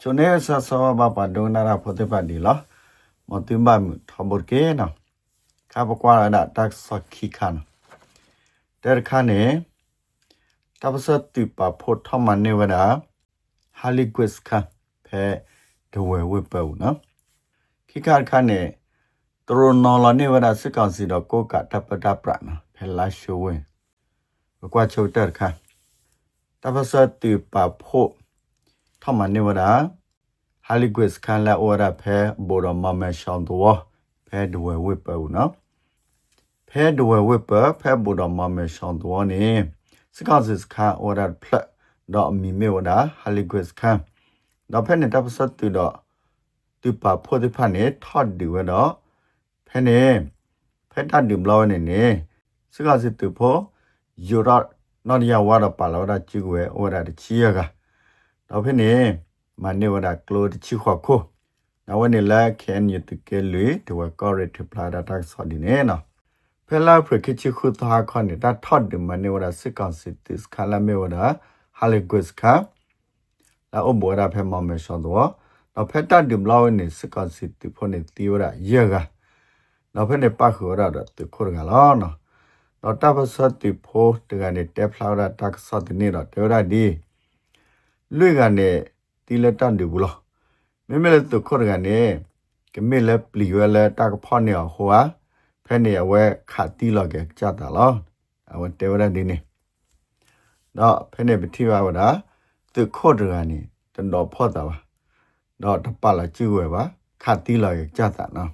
ချုံနေဆဆဘပါဒုနာရာဖိုတေပါဒီလောမတိမမထဘကေနော်ခါပကွာရတာတက်ဆခိခန်တဲခါနေတပစတိပါဖို့ထမနေဝဒါဟာလီကွစ်ခဖဲဒဝဲဝပူနော်ခိခါခါနေတရနော်လနေဝဒါစစ်ကောင်စီတော့ကိုကတပတပရနော်ဖဲ ထမနေဝဒါဟာလီကွစ်ခန်လာအော်ရဖဲဘောရမမဲရှောင်းတော့ဖဲဒဝဲဝပူနော်ဖဲဒဝဲဝပဖဲဘောရမမဲရှောင်းတော့နေစကားစခါအော်ရဖလက်တော့မီမေဝဒါဟာလီကွစ်ခန်တော့ဖဲနေတပစတိတော့တူပါဖို့ဒီဖာနေထော့ဒီဝတော့ဖဲနေဖဲတတ်ဒီဘလောနေနေစကားစတူဖို့ယူရနော်ရဝါရပါလာဝဒချီကွယ်အော်ရတချီရက တော့ဖဲနေမနေဝဒကလိုတချီခွခိုနော်ဝနေလာကန်ယူတကယ်လွေတဝကောရထပလာဒတ်ဆော်ဒီနေနော်ဖဲလာဖရခချီခုသားခွန်နေတာထော့ဒီမနေဝဒစစ်ကောင်စစ်တစ်ခလာမေဝဒဟာလီကွစ်ခါလာအဘောရဖဲမမေရှောတော့တော့ဖက်တတ်ဒီဘလောင်းနေစစ်ကောင်စစ်တီဖို့နေတီဝရယေကတော့ဖက်နေပတ်ခေါ်ရတော့တခုရကလောနော်တော့တပစတိဖို့တကနေတက်ဖလာရတက်ဆော့ဒီနေတော့တေရဒီ လွေကနေတီလက်တန်ဒီဘူးလောမမေလက်တခုရကနေကမေလက်ပလီဝဲလက်တက်ဖော့နေဟိုဟာဖက်နေဝဲခါတီလောကကြတာလောအဝတေရဒီနေတော့ဖက်နေပတိဝါဝဒါတခုရကနေတန်တော်ဖော့တာပါတော့တပတ်လာကြည့်ဝဲပါခါတီလောကကြတာနော်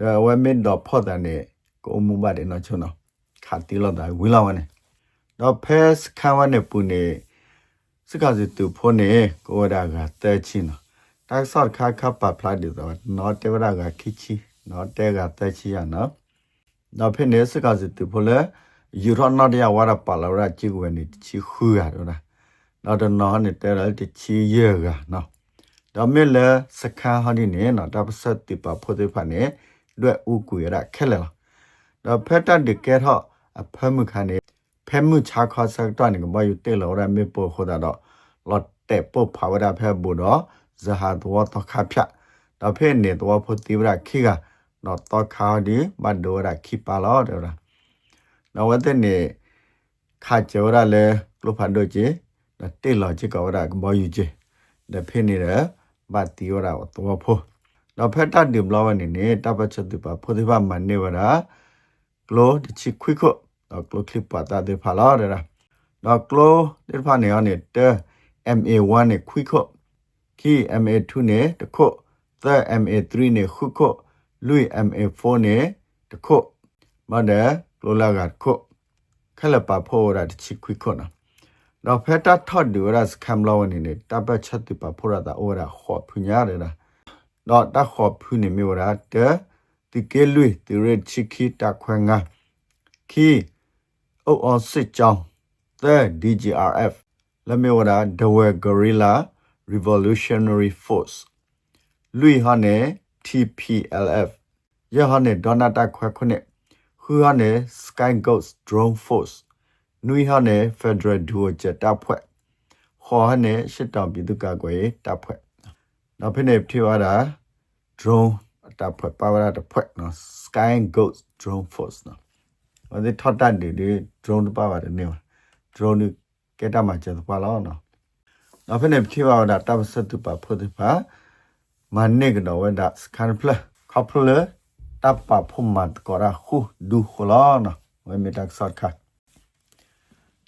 ဒါဝဲမင်းတော့ဖော့တာနေကိုမူမတဲ့နော်ချုံနော်ခါတီလောတာဝီလောဝနေတော့ဖဲစခါဝနေပူနေ စကားစီတူဖို့နေကိုဝဒါကတဲချင်းနော်တိုက်ဆော့ခါခပ်ပါဖလိုက်တယ်တော့နော်တေဝဒါကခိချီနော်တဲကတဲချီရနော်တော့ဖဲနေစကားစီတူဖို့လေယူရနော်တရဝါရပါလာရချီဝဲနေချီခူရတော့နော်တော့နော်နေတဲရတချီရကနော်ဒါမဲ့လေစခါဟာဒီနေနော်ဒါပစတ်တိပါဖို့တဲ့ဖာနေလွဲ့ဥကူရခက်လေတော့ဖက်တတ်ဒီကဲတော့အဖမှုခ ane ဖဲမှုချာခါစတော့နေကမယူတဲလောရမေပိုခိုဒါတော့လော်တဲပိုဖာဝဒဖဲဘူတော့ဇဟာတော့တော့ခါဖြတ်တော့ဖဲနေတော့ဖို့တိဝရခိကတော့တော့ခါဒီမဒိုရခိပါလောတော့နော်ဝတဲ့နေခါကြောရလဲကလဖန်တို့ကြီးတဲလောချီကောရကမယူကြီးဒါဖဲနေရဘာတီရတော့ဖို့တော့ဖက်တတ်ဒီဘလောနေနေတပတ်ချက်ဒီပါဖို့ဒီပါမနေဝရာကလိုတချီခွိခွတော့ ကလိုကလစ်ပါတာဒီဖာလာရတာတော့ကလိုဒီဖာနေအောင်နေတဲ့ MA1 နဲ့ခွိခွခီ MA2 နဲ့တခုသ MA3 နဲ့ခုခုလူ MA4 နဲ့တခုမဒဲကလိုလာကခုခလပါဖို့ရတချီခွိခွနော်တော့ဖက်တာထော့ဒီရစကမ်လောနေနေတပတ်ချက်ဒီပါဖို့ရတာအိုရာခေါ်ဖညာရတာတော့တခေါ်ဖူးနေမျိုးရာတဲ့ဒီကဲလွေဒီရချီခီတခွင်ငါခီ အိုအော်စစ်ကြောင်း the DGRF လက်မေဝဒါ Dawei Guerrilla Revolutionary Force လူဟာနေ TPLF ရဟာနေဒေါနာတာခွဲခုနေဟူဟာနေ Sky Ghost Drone Force နွေဟာနေ Federal Duo Jet တပ်ဖွဲ့ခေါ်ဟာနေရှစ်တောင်ပြည်သူ့ကာကွယ်ရေးတပ်ဖွဲ့နောက်ဖြစ်နေဖြစ်သွားတာ drone တပ်ဖွဲ့ပါဝရတပ်ဖွဲ့နော် Sky Ghost Drone Force နော် ဟိုဒီထောက်တန်ဒီဒီ drone ပါပါတယ်နေ drone ကဲတာမှာကျပါလောနော်နောက်ဖြစ်နေဖြစ်သွားတာတပ်ဆက်သူပါဖို့ဒီပါမနိကတော့ဝဒါ scan plus couple တပ်ပါဖို့မတ်ကောရာခုဒူခလာနော်ဝေမီတက်ဆော့ခတ်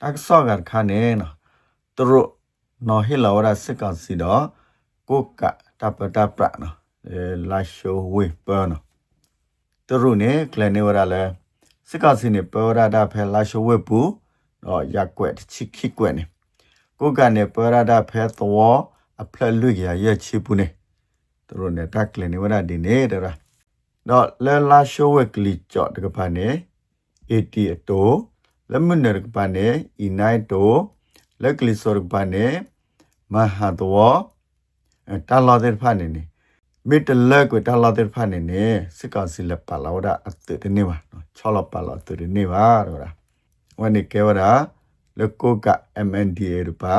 တက်ဆော့ကခါနေနော်သူတို့နော်ဟီလာဝရစစ်ကောင်စီတော့ကိုကတပ်ပတပ်ပရနော်လာရှိုဝေပနော်သူတို့နေကလနေဝရလဲ စစ်ကောင်စီနေပဝရတာဖဲလာရှိုဝေပူတော့ရက်ွက်ချီခိကွက်နေကိုကနေပဝရတာဖဲသောအဖလက်လူရရဲ့ချီပူနေသူတို့နေတက်ကလနေဝရဒီနေတဲ့ရာတော့လဲလာရှိုဝက်ကလီကြော့တကပါနေ80အတိုလက်မနရကပါနေအီနိုင်တိုလက်ကလီစောရကပါနေမဟာတော်တာလာတဲ့ဖာနေနေ မိတလက်ကိုတာလာတဲ့ဖာနေနေစစ်ကောင်စီလက်ပါလာဝဒအတ်တဲ့နေပါနော်ချောလပါလာတဲ့နေပါတော့လားဝန်နေကေဝဒလကိုက MNDA ရပါ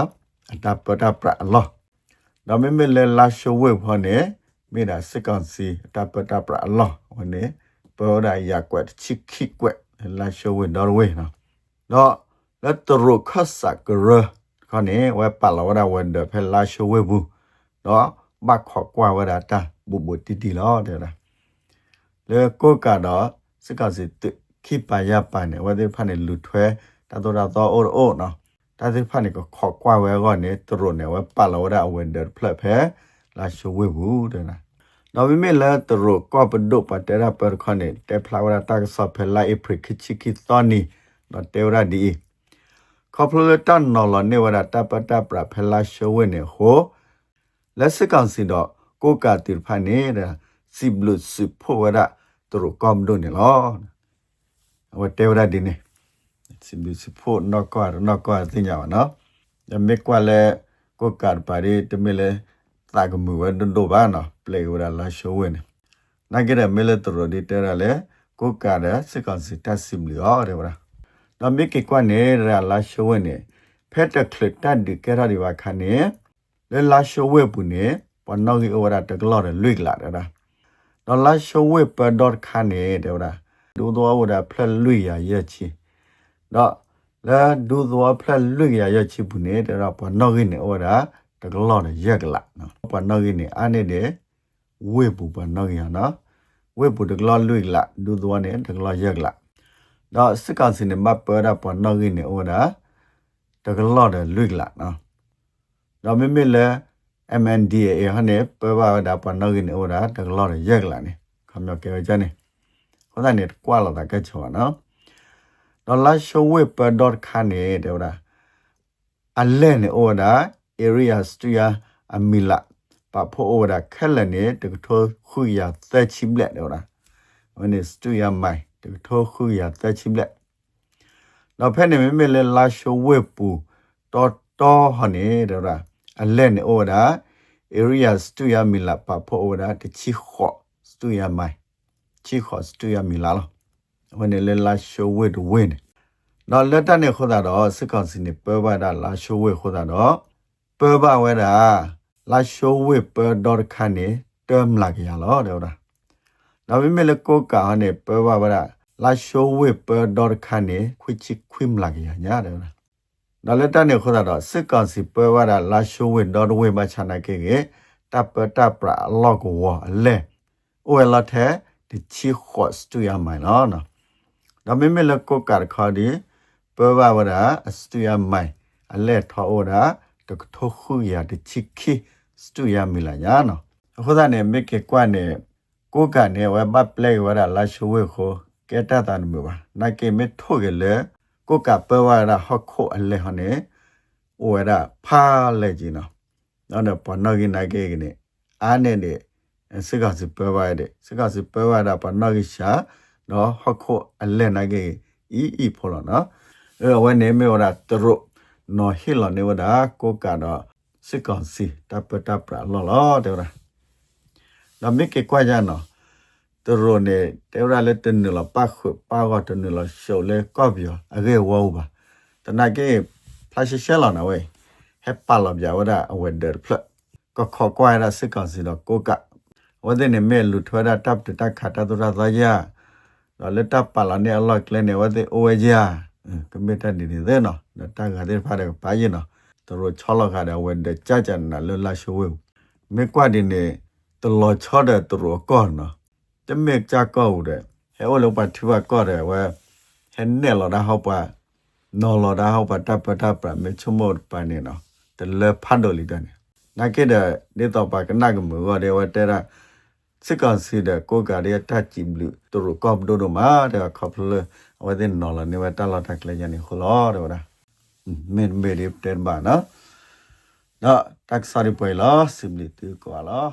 အတပတာပရလောဒါမေမေလေလာရှဝဲဖောနေမေဒါစကန်စီတပတပရအလောဝနေပေါ်ဒါရကွက်ချစ်ခိကွက်လာရှဝဲနော်ဝဲနော်တော့လက်တရခဆာကရခနေဝဲပလာဝဒါဝန်ဒဖဲလာရှဝဲဘူးတော့ဘတ်ခေါကွာဝဒါတာ ဘူဘူတီတီလောတဲ့လားလေကိုကတော့စကန်စီခိပါရပါနေဝဲတဲ့ဖာနေလူထွဲတတော်တော်အိုအိုနော်ဒါစိဖာနေကခေါကွာဝဲကောနေသူတို့နေဝဲပါလောဒအဝင်ဒဖလက်ဖဲလာရှိုးဝဲဘူးတဲ့နာနော်ဝိမေလာသူတို့ကောပဒုပတရာပါခနေတေဖလာဝရတာကဆဖဲလာအဖရခချီကီသောနီနော်တေဝရဒီခေါပလတန်နော်လနေဝရတာပတာပရဖဲလာရှိုးဝဲနေဟိုလက်စကန်စီတော့ ကိုကာတိဖာနေတဲ့စီဘလုစဖိုဝရသူတို့ကောမဒုန်နေလောဝတေဝရဒီနေ si bi si pho no ko no ko tin ya no ya me kwa le ko ka pa ri te me le ta ga mu wa do ba no play wa la show win na ge me le to ro di te ra le ko ka da si kan si ta sim li o de wa no me ke kwa ne ra la show win ne phe ta click ta di ke ra di wa kha ne le la show win bu ne pa no gi o ra ta glo de lwi la da no la show win pa dot kha ne de wa do do wa da phle lwi ya ye chi တော့လာဒူသောဖလက်လွတ်ရရချစ်ဘူးနေတဲ့တော့ဘာနော်ကင်းနေဩတာတကလောနဲ့ရက်ကလာနော်ဘာနော်ကင်းနေအားနေတဲ့ဝေပူဘာနော်ကင်းနော်ဝေပူတကလောလွတ်လာဒူသောနဲ့တကလောရက်လာတော့စကစင်မပရဘာနော်ကင်းနေဩတာတကလောနဲ့လွတ်လာနော်တော့မမေလဲ MNDA ဟနဲ့ပပဒါပနော်ကင်းနေဩတာတကလောနဲ့ရက်လာနေခမောကေကြနေဟောတာနေကွာလာတာကချောနော်ဒေါ်လာရှိုးဝေပဒေါ်ခါနေတယ်ဗျာအလဲနေအော်ဒါ area stia amila pa pho oda khela ne de tho khu ya ta chim le de ora when is stia mai de tho khu ya ta chim le no phe ne me me le la sho we pu to to ha ne de ora a le ne oda area stia mila pa pho oda de chi kho stia mai chi kho stia mila lo when le la show with win နော်လက်တနဲ့ခေါ်တာတော့စစ်ကောင်စီနေပွဲပါတာလာရှိုးဝဲခေါ်တာတော့ပွဲပါဝဲတာလာရှိုးဝဲပွဲတော့ခါနေတမ်လာကြရလောတဲ့ဟုတ်လားနောက်ပြီးမဲ့ကိုကာနဲ့ပွဲပါပါတာလာရှိုးဝဲပွဲတော့ခါနေခွချစ်ခွိမလာကြရညာတဲ့ဟုတ်လား နော်လက်တနဲ့ခေါ်တာတော့စစ်ကောင်စီပွဲပါတာလာရှိုးဝဲတော့ဝဲမချနာခဲ့ခဲ့တပ်ပတပ်ပအလော့ကိုဝအလဲအိုလာတဲ့ဒီချီခေါ်စတူရမိုင်နော်နော်ဒါပေမဲ့လကိုကာခါဒီပဝဝရာအစတူယမိုင်အလက်ထောရာတကထခုရတချစ်ခိစတူယမီလာညာနော်အခုသာနေမိကေကွနဲ့ကိုကနေဝဘပလေဝရာလာရှဝေခိုကဲတတန်မူပါနိုင်ကေမထိုကလေ ကိုကပဝရာဟခုအလဲဟနေဝရာဖာလေကြီးနော်နော်တော့ပနောကိနိုင်ကေကနေအားနဲ့နေစကားစပဝရတဲ့စကားစပဝရပနောကိရှာနော်ဟခုအလဲနိုင်ကေဤဤဖော်လို့နော်အဲဝနေမေဝရတရုနော်ဟီလနေဝဒကိုကတော့စစ်ကောင်စီတပ်ပတပ်ပလောလောတဲ့ရဒါမိကေကွာကြနော် တရုနေတဲ့ရလက်တင်လပတ်ခုပါကတနလရှောလေကော့ပြောအကေဝေါပါတနကေဖလာရှရှဲလောနာဝဲဟက်ပါလောပြဝဒအဝဒဖလကခေါ်ကွာရစစ်ကောင်စီတော့ကိုကဝဒနေမဲလူထွဲတာတပ်တခါတတော်သာရတော့လက်တပ်ပါလာနေအလော့ကလဲနေဝဒအိုဝဲကြကမေတ္တနေနေနော်တာကတဲ့ဖားတယ်ပါရင်နော်တို့ချောလောက်ခါတဲ့ဝဲတဲ့ကြကြနာလလရှိုးဝဲမေကွာဒီနေတလောချောတဲ့တို့ကောနော် တမေကြကောက်တဲ့ဟဲဝလောပါထူကောတဲ့ဝဲဟဲနဲ့လောဒါဟောပါနော်လောဒါဟောပါတပ်ပတပ်ပမေချုံမောပါနေနော်တလဖတ်တော်လီတဲ့နာကေတဲ့ဒေတော့ပါကနာကမေဝတဲ့ဝဲတဲ့စစ်ကောင်စီတဲ့ကိုကရတချီဘလူတို့ကော့ဒိုဒိုမာတဲ့ခေါပလဝဒင်းနော်လနေဝတလာတက်လေညနေခလောတဲ့ဝရမင်းမေဒီတဲ့ဘာနော်နော်တက်ဆာရီပွဲလားစိမလီတူကွာလား